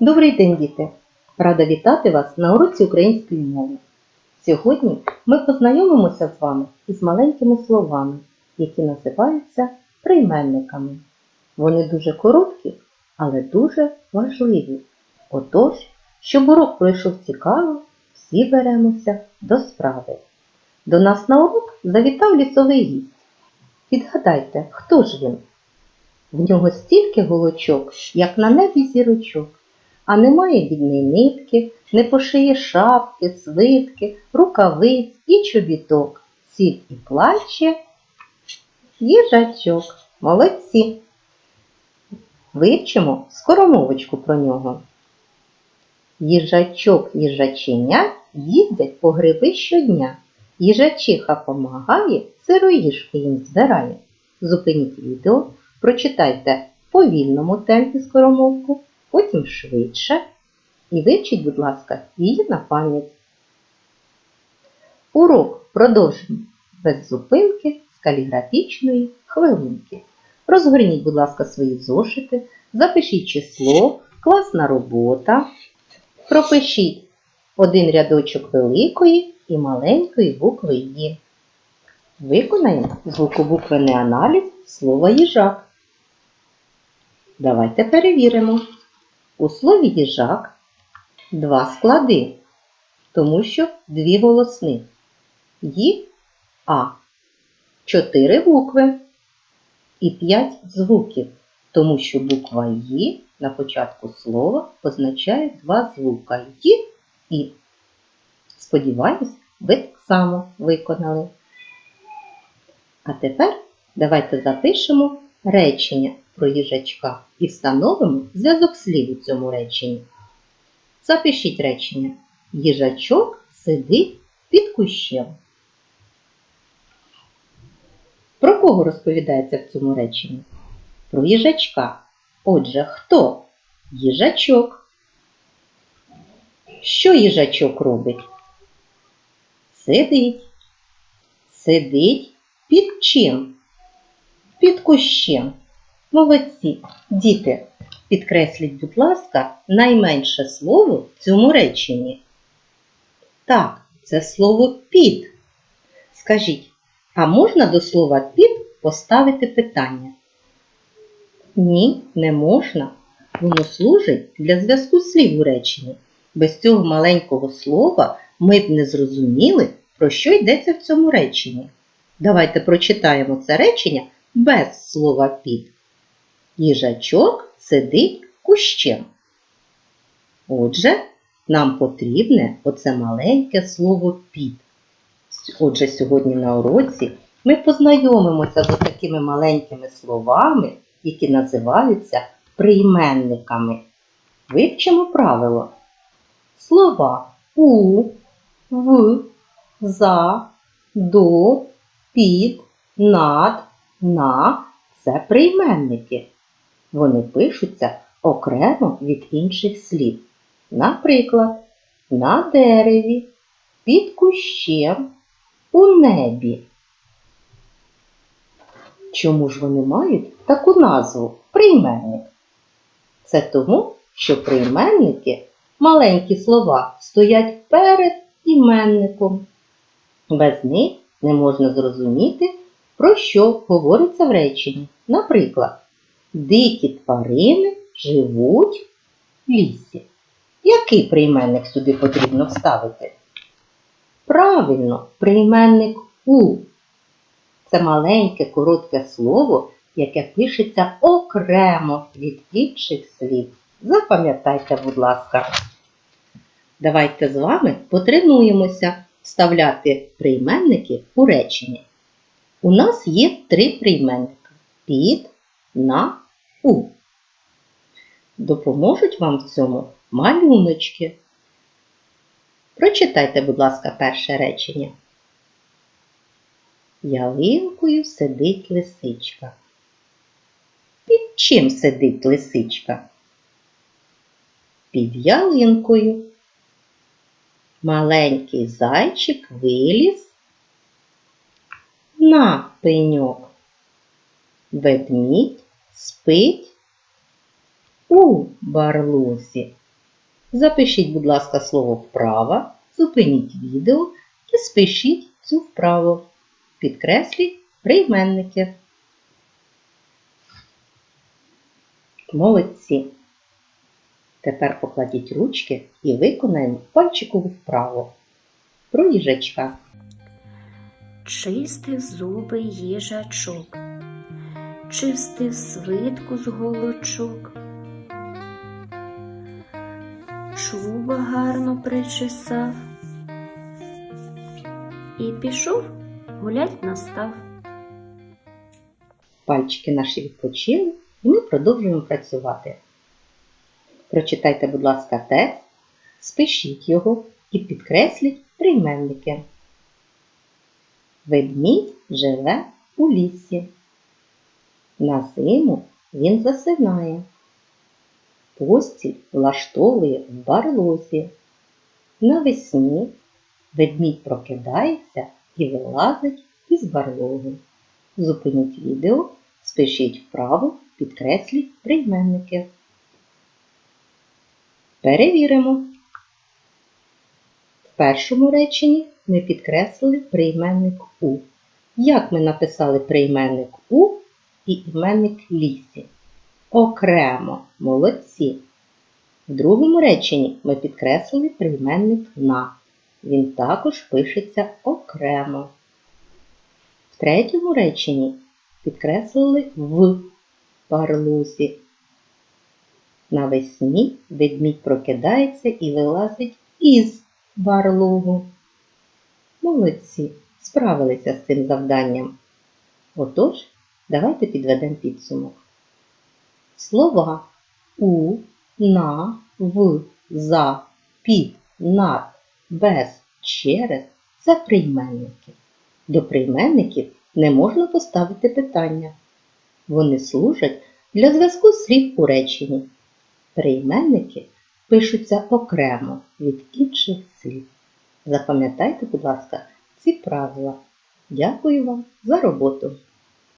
Добрий день, діти! Рада вітати вас на уроці української мови. Сьогодні ми познайомимося з вами із маленькими словами, які називаються прийменниками. Вони дуже короткі, але дуже важливі. Отож, щоб урок пройшов цікаво, всі беремося до справи. До нас на урок завітав лісовий гість. Відгадайте, хто ж він? В нього стільки голочок, як на небі зірочок, а немає бідної нитки, не пошиє шапки, свитки, рукавиць і чобіток, сіль і плаче їжачок. Молодці. Вивчимо скоромовочку про нього. Їжачок їжаченя їздять по гриби щодня. Їжачиха помагає, сироїжки їм збирає. Зупиніть відео, прочитайте в повільному темпі скоромовку, потім швидше і вивчіть, будь ласка, її на пам'ять. Урок продовжимо без зупинки з каліграфічної хвилинки. Розгорніть, будь ласка, свої зошити, запишіть число, класна робота. Пропишіть один рядочок великої і маленької букви «Є». Виконаємо звукобуквений аналіз слова їжак. Давайте перевіримо. У слові їжак два склади, тому що дві голосни. Ї А. Чотири букви і п'ять звуків, тому що буква Ї на початку слова позначає два звука Ї і. Сподіваюсь, ви так само виконали. А тепер давайте запишемо речення про їжачка і встановимо зв'язок слів у цьому реченні. Запишіть речення. Їжачок сидить під кущем. Про кого розповідається в цьому реченні? Про їжачка. Отже, хто? Їжачок. Що їжачок робить? Сидить. Сидить під чим? Під кущем. Молодці. Діти, підкресліть, будь ласка, найменше слово в цьому реченні. Так, це слово під. Скажіть, а можна до слова під поставити питання? Ні, не можна. Воно служить для зв'язку слів у реченні. Без цього маленького слова ми б не зрозуміли, про що йдеться в цьому реченні. Давайте прочитаємо це речення без слова під. Їжачок сидить кущем. Отже, нам потрібне оце маленьке слово під. Отже, сьогодні на уроці ми познайомимося з такими маленькими словами, які називаються прийменниками. Вивчимо правило. Слова у, в, за, до, під, над, на це прийменники. Вони пишуться окремо від інших слів. Наприклад, на дереві, під кущем, у небі. Чому ж вони мають таку назву прийменник? Це тому, що прийменники, маленькі слова, стоять перед іменником. Без них не можна зрозуміти, про що говориться в реченні. Наприклад, дикі тварини живуть в лісі. Який прийменник сюди потрібно вставити? Правильно, прийменник у. Це маленьке коротке слово, яке пишеться окремо від інших слів. Запам'ятайте, будь ласка. Давайте з вами потренуємося вставляти прийменники у речення. У нас є три прийменника під, на, у. Допоможуть вам в цьому малюночки. Прочитайте, будь ласка, перше речення. Ялинкою сидить лисичка. Під чим сидить лисичка? Під ялинкою. Маленький зайчик виліз на пеньок. Ведмідь спить у барлозі. Запишіть, будь ласка, слово вправа, зупиніть відео і спишіть цю вправу. Підкресліть прийменники. Молодці. Тепер покладіть ручки і виконаємо пальчикову вправу. Про їжачка. Чистив зуби їжачок, чистив свитку з голочок. Чуба гарно причесав і пішов гулять настав. Пальчики наші відпочили, і ми продовжуємо працювати. Прочитайте, будь ласка, текст, спишіть його і підкресліть прийменники. Ведмідь живе у лісі. На зиму він засинає. Постіль влаштовує в барлозі. Навесні ведмідь прокидається і вилазить із барлоги. Зупиніть відео, спишіть вправо, підкресліть прийменники. Перевіримо. В першому реченні ми підкреслили прийменник У. Як ми написали прийменник У і іменник лісі? Окремо, молодці. В другому реченні ми підкреслили прийменник на. Він також пишеться окремо. В третьому реченні підкреслили в барлузі. Навесні ведмідь прокидається і вилазить із барлогу. Молодці, справилися з цим завданням. Отож, давайте підведемо підсумок. Слова у, на, в, за, під, над, без, через це прийменники. До прийменників не можна поставити питання. Вони служать для зв'язку слів у реченні. Прийменники пишуться окремо від інших слів. Запам'ятайте, будь ласка, ці правила. Дякую вам за роботу!